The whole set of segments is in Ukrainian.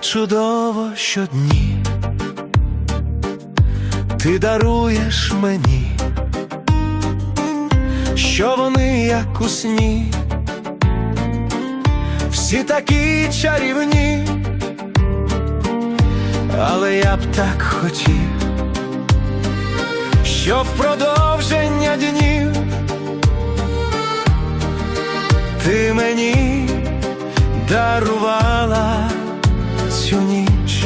Чудово щодні, ти даруєш мені, що вони як у сні, всі такі чарівні, але я б так хотів, щоб продовження днів ти мені дарувала цю ніч,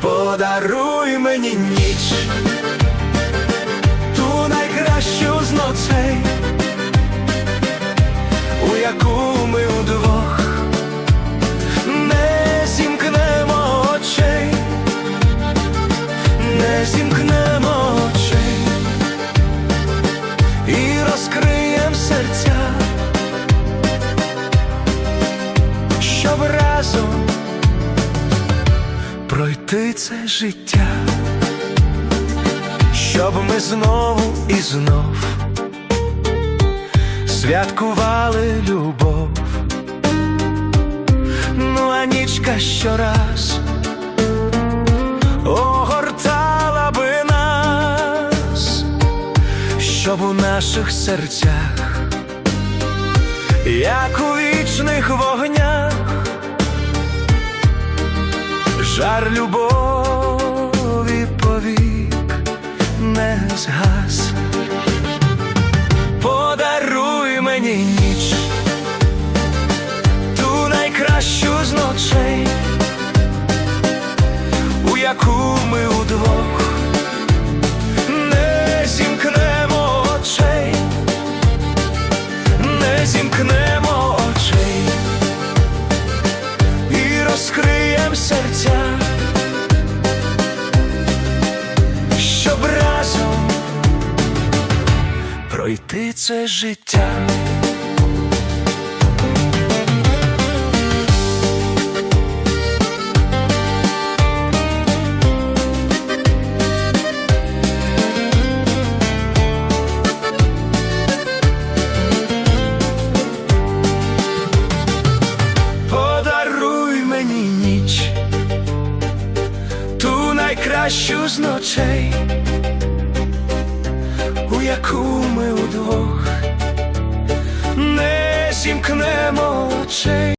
подаруй мені ніч, ту найкращу з ночей, разом. Пройти це життя, щоб ми знову і знов святкували любов, ну а нічка щораз огортала би нас, щоб у наших серцях як у вічних вогнях, жар любові повік не згас. Подаруй мені ніч, ту найкращу з ночей, у яку ми пройти це життя. Найкращу з ночей, яку ми удвох не зімкнемо очей.